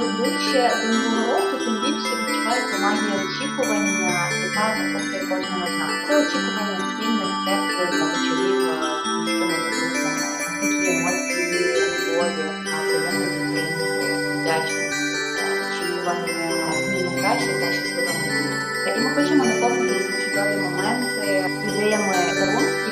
ближче до нового року, тим більше відчувається магія очікування, яка захоплює кожного з нас. Це очікування спільних теплих вечорів е, з міськими друзями, такі емоції, любові, а приємні вдячність, е, очікування зміни краще та щасливого життя. І ми хочемо наповнити ці чудові моменти ідеями подарунків,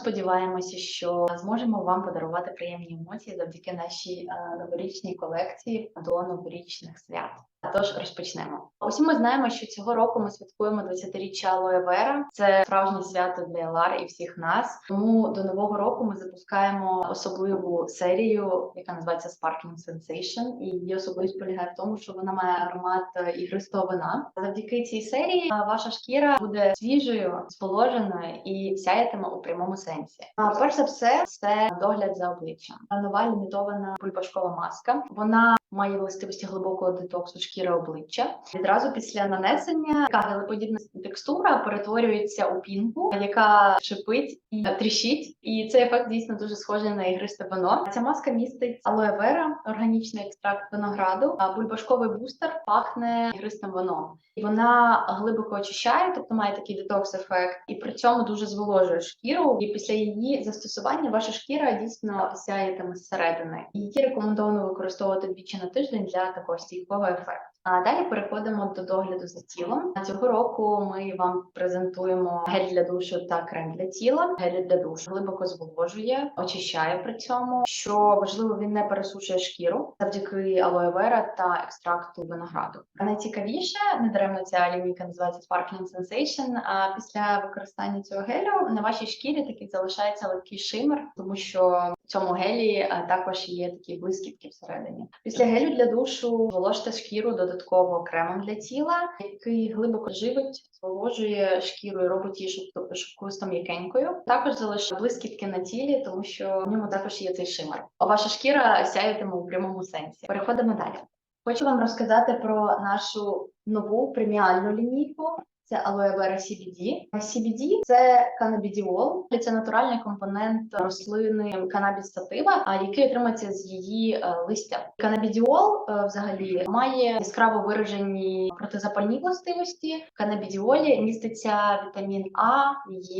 сподіваємося, що зможемо вам подарувати приємні емоції завдяки нашій е, новорічній колекції до новорічних свят. Тож розпочнемо. Усі ми знаємо, що цього року ми святкуємо 20-річчя Алоe Vera. Це справжнє свято для Лар і всіх нас. Тому до нового року ми запускаємо особливу серію, яка називається Sparkling Sensation. І її особливість полягає в тому, що вона має аромат е, ігристого вина. Завдяки цій серії е, ваша шкіра буде свіжою, сположеною і сяятиме у прямому сенсі. А перш за все, це догляд за обличчям. Нова лімітована бульбашкова маска. Вона має властивості глибокого детоксу шкіри обличчя. Відразу після нанесення гелеподібна текстура перетворюється у пінку, яка шипить і тріщить. І цей ефект дійсно дуже схожий на ігристе вино. Ця маска містить алоe вера, органічний екстракт винограду, а бульбашковий бустер пахне ігристим вином. Вона глибоко очищає, тобто має такий детокс-ефект, і при цьому дуже зволожує шкіру. І після її застосування ваша шкіра дійсно сяєтиме зсередини. Її рекомендовано використовувати двічі на тиждень для такого стійкого ефекту. А далі переходимо до догляду за тілом. Цього року ми вам презентуємо гель для душу та крем для тіла. Гель для душу глибоко зволожує, очищає при цьому. Що важливо, він не пересушує шкіру завдяки алоe вера та екстракту винограду. А найцікавіше, недаремно ця лінійка називається Sparkling Sensation. А після використання цього гелю на вашій шкірі таки залишається легкий шимер, тому що цьому гелі е, також є такі блискітки всередині. Після гелю для душу зволожте шкіру додатково кремом для тіла, який глибоко живить, зволожує шкіру і робить її шовк- шовкусто м'якенькою. Також залишає блискітки на тілі, тому що в ньому також є цей шимер. А ваша шкіра сяятиме у прямому сенсі. Переходимо далі. Хочу вам розказати про нашу нову преміальну лінійку. Це Vera CBD. CBD – це канабідіол, це натуральний компонент рослини канабіс сатива, а який отримується з її е, листя. Канабідіол е, взагалі має яскраво виражені протизапальні властивості. В канабідіолі міститься вітамін А,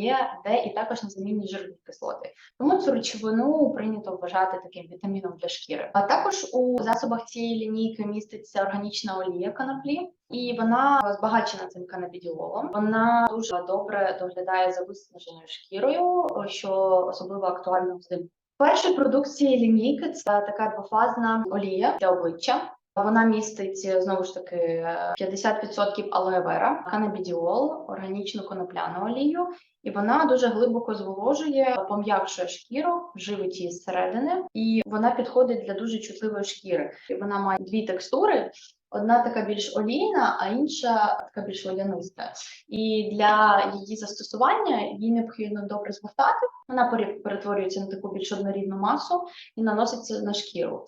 Е, Д і також незамінні жирні кислоти. Тому цю речовину прийнято вважати таким вітаміном для шкіри. А також у засобах цієї лінійки міститься органічна олія коноплі. І вона збагачена цим канабідіолом. Вона дуже добре доглядає за виснаженою шкірою, що особливо актуально взимку. Перший продукт цієї лінійки це така двофазна олія для обличчя. Вона містить знову ж таки 50% алоe вера, канабідіол, органічну конопляну олію, і вона дуже глибоко зволожує, пом'якшує шкіру, живить її зсередини, і вона підходить для дуже чутливої шкіри. І вона має дві текстури. Одна така більш олійна, а інша така більш водяниста. І для її застосування її необхідно добре згортати. Вона пере- перетворюється на таку більш однорідну масу і наноситься на шкіру.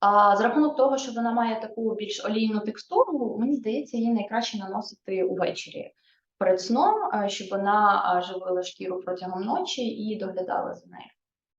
А за рахунок того, що вона має таку більш олійну текстуру, мені здається, її найкраще наносити увечері перед сном, щоб вона живила шкіру протягом ночі і доглядала за нею.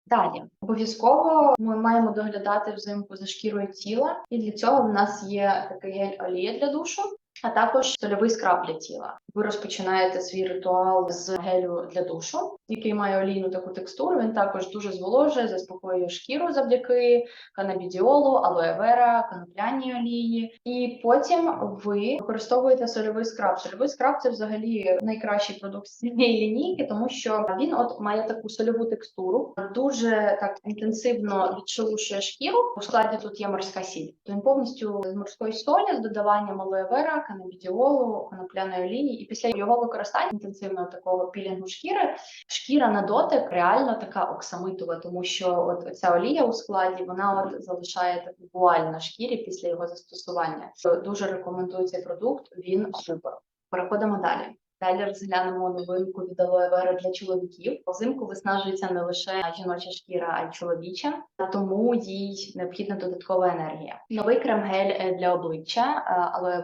Далі. Обов'язково ми маємо доглядати взимку за шкірою тіла, і для цього в нас є такий гель олія для душу, а також сольовий скраб для тіла. Ви розпочинаєте свій ритуал з гелю для душу, який має олійну таку текстуру. Він також дуже зволожує, заспокоює шкіру завдяки канабідіолу, алоe вера, конопляній олії. І потім ви використовуєте сольовий скраб. Сольовий скраб це взагалі найкращий продукт цієї лінійки, тому що він от має таку сольову текстуру, дуже так інтенсивно відшелушує шкіру. У складі тут є морська сіль. Він повністю з морської солі з додаванням алоe вера, канабідіолу, конопляної олії. І після його використання інтенсивного такого пілінгу шкіри, шкіра на дотик реально така оксамитова, тому що от ця олія у складі вона от залишає таку вуаль на шкірі після його застосування. Дуже рекомендую цей продукт. Він супер. Переходимо далі. Далі розглянемо новинку від Vera для чоловіків. Взимку виснажується не лише жіноча шкіра, а й чоловіча, тому їй необхідна додаткова енергія. Новий крем-гель е, для обличчя Aloe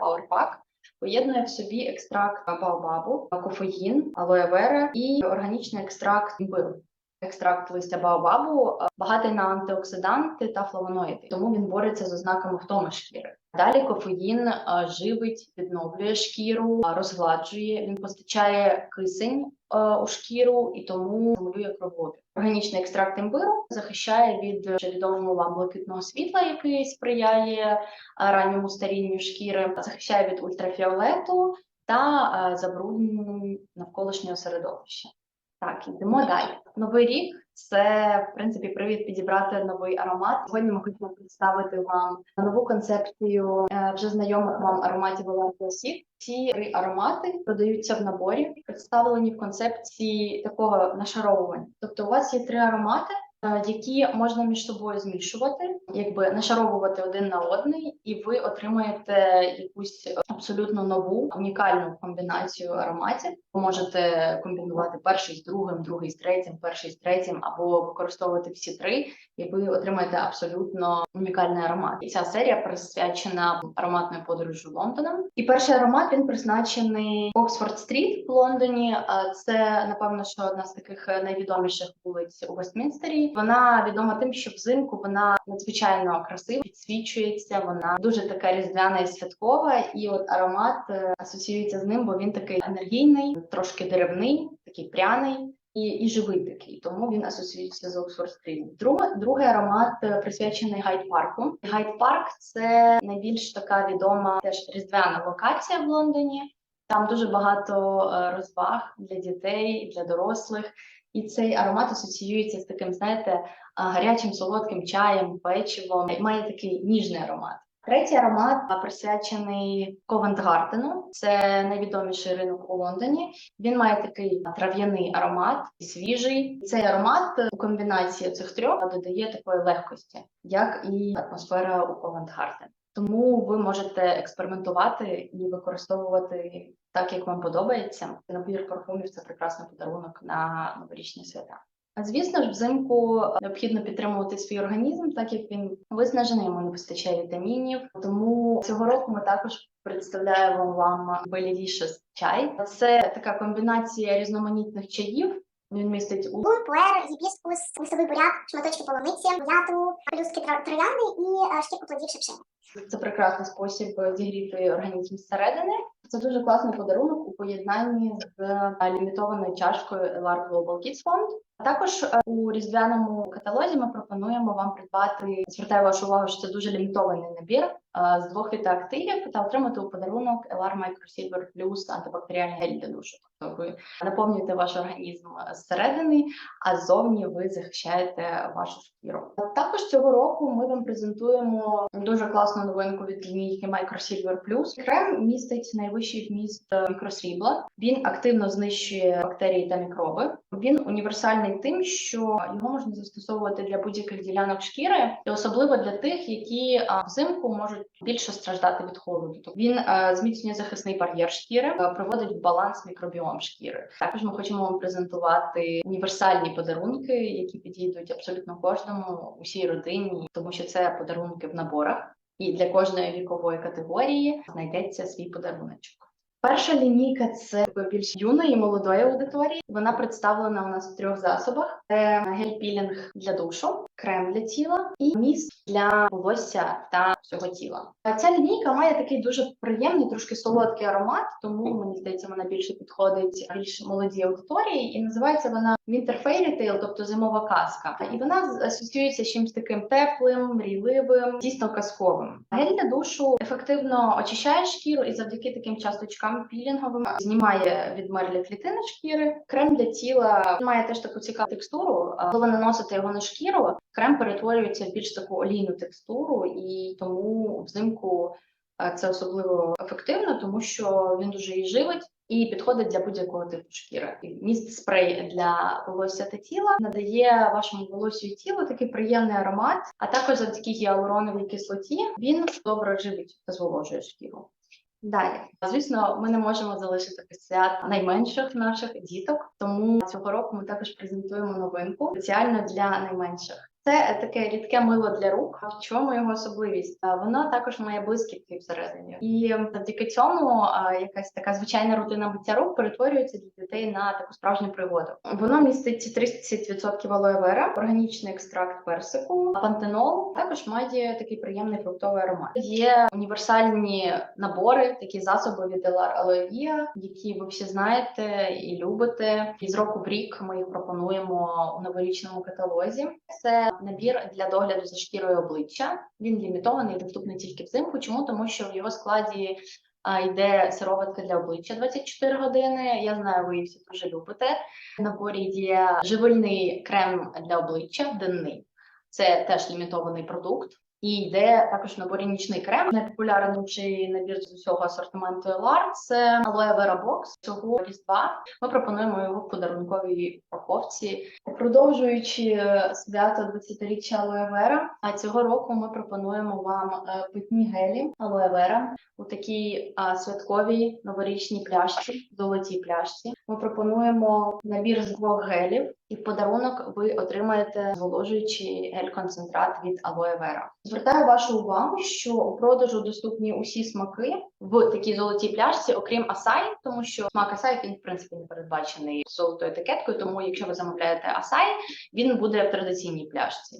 Power Pack поєднує в собі екстракт баобабу, кофеїн, алоевера і органічний екстракт імбиру. Екстракт листя баобабу е, багатий на антиоксиданти та флавоноїди, тому він бореться з ознаками втоми шкіри. Далі кофеїн е, живить, відновлює шкіру, е, розгладжує. Він постачає кисень у шкіру і тому стимулює кровообіг. Органічний екстракт імбиру захищає від відомого вам блакитного світла, який сприяє ранньому старінню шкіри, захищає від ультрафіолету та забруднення навколишнього середовища. Так, йдемо далі. Новий рік це в принципі привід підібрати новий аромат. Сьогодні ми хочемо представити вам нову концепцію е, вже знайомих вам ароматів Олар Classic. Ці три аромати продаються в наборі, представлені в концепції такого нашаровування. Тобто, у вас є три аромати. Е, Які можна між собою змішувати, якби нашаровувати один на одний, і ви отримаєте якусь абсолютно нову унікальну комбінацію ароматів. Ви можете комбінувати перший з другим, другий з третім, перший з третім, або використовувати всі три, і ви отримаєте абсолютно унікальний аромат. І ця серія присвячена ароматною подорожі Лондоном. І перший аромат він призначений Оксфорд Стріт в Лондоні. А Це напевно, що одна з таких найвідоміших вулиць у Вестмінстері. Вона відома тим, що взимку вона надзвичайно красиво підсвічується. Вона дуже така різдвяна і святкова. І от аромат е, асоціюється з ним, бо він такий енергійний, трошки деревний, такий пряний. І, і живий такий, тому він асоціюється з Оксфорд Стріт. Друг, другий аромат е, присвячений Гайд Парку. Гайд Парк це найбільш така відома теж різдвяна локація в Лондоні. Там дуже багато е, розваг для дітей, для дорослих. І цей аромат асоціюється з таким, знаєте, гарячим солодким чаєм, печивом. Має такий ніжний аромат. Третій аромат присвячений Ковент-Гардену. Це найвідоміший ринок у Лондоні. Він має такий трав'яний аромат, свіжий. Цей аромат е, у комбінації цих трьох додає такої легкості, як і атмосфера у Ковент-Гарден. Тому ви можете експериментувати і використовувати так, як вам подобається. Набір парфумів це прекрасний подарунок на новорічні свята. А Звісно ж, взимку необхідно підтримувати свій організм, так як він виснажений, йому не вистачає вітамінів. Тому цього року ми також представляємо вам Белівішес чай. Це така комбінація різноманітних чаїв. Він містить у пуер, гібіскус, лісовий буряк, шматочки полуниці, м'яту, плюски троянди і е, шкірку плодів шипшини. Це прекрасний спосіб зігріти організм зсередини. Це дуже класний подарунок у поєднанні з е, лімітованою чашкою LR Global Kids Fund. Також е, у різдвяному каталозі ми пропонуємо вам придбати. Звертаю вашу увагу, що це дуже лімітований набір е, з двох фітоактивів та отримати у подарунок LR Microsilver Plus антибактеріальний гель для душу. Тобто ви наповнюєте ваш організм зсередини, а ззовні ви захищаєте вашу шкіру. Також цього року ми вам презентуємо дуже класну новинку від лінійки Microsilver Plus. Крем містить найвищий вміст мікросрібла. Він активно знищує бактерії та мікроби. Він універсальний тим, що його можна застосовувати для будь-яких ділянок шкіри, і особливо для тих, які взимку можуть більше страждати від холоду. Тобто Він е, зміцнює захисний бар'єр шкіри, е, приводить в баланс мікробіом шкіри. Також ми хочемо вам презентувати універсальні подарунки, які підійдуть абсолютно кожному усій родині, тому що це подарунки в наборах. І для кожної вікової категорії знайдеться свій подаруночок. Перша лінійка це більш юної молодої аудиторії. Вона представлена у нас в трьох засобах: це гель-пілінг для душу, крем для тіла і міст для волосся та всього тіла. Ця лінійка має такий дуже приємний, трошки солодкий аромат, тому мені здається, вона більше підходить більш молодій аудиторії, і називається вона Winter Fairy Tale, тобто зимова казка. І вона асоціюється з чимось таким теплим, мрійливим, дійсно казковим. Гель для душу ефективно очищає шкіру і завдяки таким часточкам пілінговим знімає відмерлі клітини шкіри. Крем для тіла має теж таку цікаву текстуру. Коли ви наносите його на шкіру, крем перетворюється в більш таку олійну текстуру, і тому взимку це особливо ефективно, тому що він дуже її живить. І підходить для будь-якого типу шкіри. Міст спрей для волосся та тіла надає вашому волосю і тілу такий приємний аромат, а також завдяки гіалуроновій кислоті він добре живить та зволожує шкіру. Далі, звісно, ми не можемо залишити без свят найменших наших діток, тому цього року ми також презентуємо новинку спеціально для найменших. Це таке рідке мило для рук. В чому його особливість? Воно також має блискітки всередині, і завдяки цьому якась така звичайна рутина миття рук перетворюється для дітей на таку справжню пригоду. Воно містить 30% алоє вера, органічний екстракт персику, пантенол. Також має такий приємний фруктовий аромат. Є універсальні набори, такі засоби від Aloe Vera, які ви всі знаєте і любите. І з року в рік ми їх пропонуємо у новорічному каталозі. Це набір для догляду за шкірою обличчя. Він лімітований, доступний тільки взимку. Чому? Тому що в його складі йде сироватка для обличчя 24 години. Я знаю, ви її всі дуже любите. В наборі є живильний крем для обличчя денний. Це теж лімітований продукт. І йде також наборі нічний крем. Найпопулярніший набір з усього асортименту LAR – це Aloe Vera Box. Цього різдва ми пропонуємо його в подарунковій упаковці. Продовжуючи е, свято 20-річчя Aloe Vera, а цього року ми пропонуємо вам е, питні гелі Aloe Vera у такій святковій новорічній пляшці, золотій пляшці. Ми пропонуємо набір з двох гелів, і в подарунок ви отримаєте зволожуючий гель-концентрат від Aloe Vera. Звертаю вашу увагу, що у продажу доступні усі смаки в такій золотій пляшці, окрім Асай, тому що смак Асай він в принципі не передбачений золотою етикеткою. Тому, якщо ви замовляєте Асай, він буде в традиційній пляшці.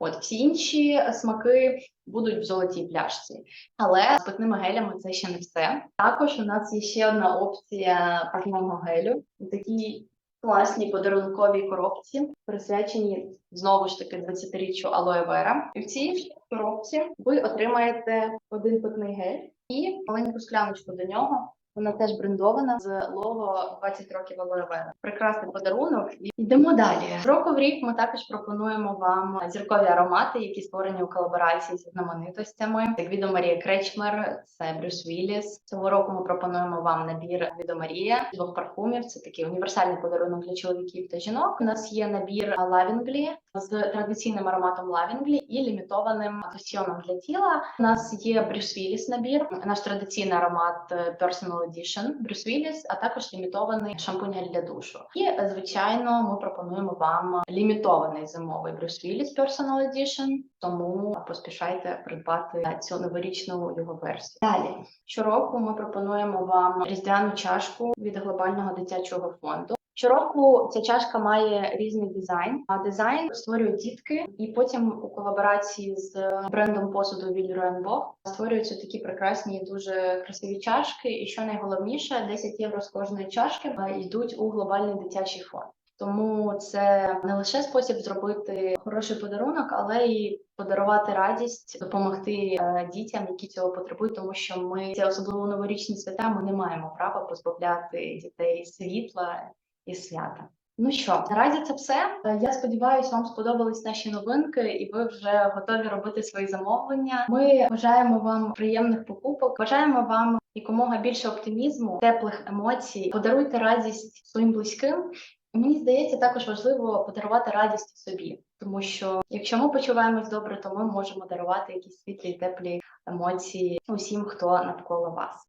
От всі інші смаки будуть в золотій пляшці. Але з питними гелями це ще не все. Також у нас є ще одна опція питного гелю. Такі класні подарункові коробці, присвячені знову ж таки 20-річчю Aloe Vera. І в цій коробці ви отримаєте один питний гель і маленьку скляночку до нього. Вона теж брендована з лого 20 років Vera. Прекрасний подарунок. Йдемо далі. Року в рік ми також пропонуємо вам зіркові аромати, які створені у колаборації зі знаменитостями. Як відомо Марія Кречмер, це Брюс Вілліс. Цього року ми пропонуємо вам набір від Марія двох парфумів. Це такий універсальний подарунок для чоловіків та жінок. У нас є набір Лавінглі з традиційним ароматом Лавінглі і лімітованим лосьйоном для тіла. У нас є Брюс Вілліс набір, наш традиційний аромат е, Personal Edition Брюс Вілліс, а також лімітований шампунь для душу. І е, звичайно, ми пропонуємо вам лімітований зимовий Брюс Вілліс Personal Edition, тому поспішайте придбати цю новорічну його версію. Далі щороку ми пропонуємо вам різдвяну чашку від глобального дитячого фонду. Щороку ця чашка має різний дизайн, а дизайн створюють дітки, і потім у колаборації з брендом посуду від Бог створюються такі прекрасні, дуже красиві чашки. І що найголовніше, 10 євро з кожної чашки е, йдуть у глобальний дитячий фонд. Тому це не лише спосіб зробити хороший подарунок, але й подарувати радість, допомогти е, дітям, які цього потребують, тому що ми ці особливо новорічні свята ми не маємо права позбавляти дітей світла і свята. Ну що, наразі це все. Е, Я сподіваюся, вам сподобались наші новинки, і ви вже готові робити свої замовлення. Ми бажаємо вам приємних покупок, бажаємо вам якомога більше оптимізму, теплих емоцій. Подаруйте радість своїм близьким. І Мені здається, також важливо подарувати радість собі, тому що якщо ми почуваємось добре, то ми можемо дарувати якісь світлі, теплі емоції усім, хто навколо вас.